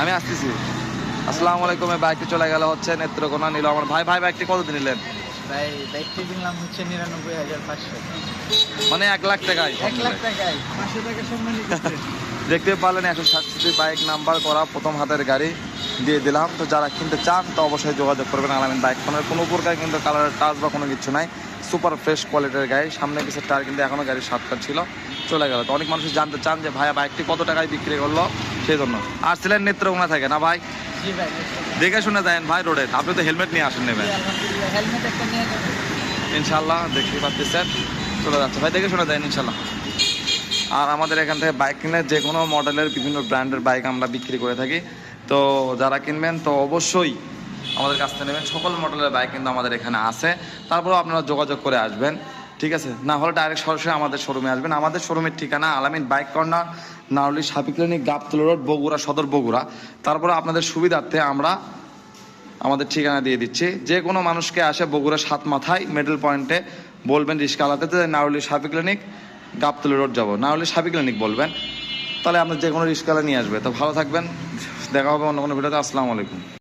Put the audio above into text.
আমি আসতেছি। আসসালামু আলাইকুম এই বাইকটি চলে গেল হচ্ছে নেত্রকোনা নিল আমার ভাই ভাই বাইকটি কত নিলেন? ভাই বাইকটি কিনলাম হচ্ছে নিরানব্বই হাজার পাঁচশো। মানে এক লাখ টাকায়। এক লাখ টাকায় পাঁচশো টাকা সম্মানিত দেখতে পারলেন একশো সাতষট্টি বাইক নাম্বার করা প্রথম হাতের গাড়ি দিয়ে দিলাম। তো যারা কিনতে চান তো অবশ্যই যোগাযোগ করবেন। আলামিন বাইক ফোনের কোনো প্রকার কিন্তু কালারের টাচ বা কোনো কিছু নাই। সুপার ফ্রেশ কোয়ালিটির গাড়ি। সামনে কিছু টায়ার কিন্তু এখনও গাড়ির সাতকার ছিল। চলে গেল। তো অনেক মানুষ জানতে চান যে ভাইয়া বাইকটি কত টাকায় বিক্রি করল? সেই জন্য আর ছিলেন নেত্রকোনা থাকে না ভাই? দেখে শুনে দেন ভাই রোডে। আপনি তো হেলমেট নিয়ে আসেন নেবেন ইনশাল্লাহ দেখতে পাচ্ছেন। চলে যাচ্ছে। ভাই দেখে শুনে দেন ইনশাল্লাহ আর আমাদের এখান থেকে বাইক কিনে যে কোনো মডেলের বিভিন্ন ব্র্যান্ডের বাইক আমরা বিক্রি করে থাকি। তো যারা কিনবেন তো অবশ্যই আমাদের কাছ থেকে নেবেন। সকল মডেলের বাইক কিন্তু আমাদের এখানে আছে। তারপরেও আপনারা যোগাযোগ করে আসবেন। ঠিক আছে? না হলে ডাইরেক্ট সরাসরি আমাদের শোরুমে আসবেন। আমাদের শোরুমের ঠিকানা আলামিন বাইক কর্নার, নারলি সাপি ক্লিনিক গাবতলা রোড বগুড়া, সদর বগুড়া। তারপরে আপনাদের সুবিধার্থে আমরা আমাদের ঠিকানা দিয়ে দিচ্ছি। যে কোনো মানুষকে আসে বগুড়া সাত মাথায় মিডল পয়েন্টে বলবেন রিস্কালাতে যে নারুলি সাপি ক্লিনিক গাবতলি রোড যাব। নারুলি সাপি ক্লিনিক বলবেন। তাহলে আপনার যে কোনো রিস্কালা নিয়ে আসবে। তো ভালো থাকবেন। দেখা হবে অন্য কোনো ভিডিওতে আসসালামু আলাইকুম।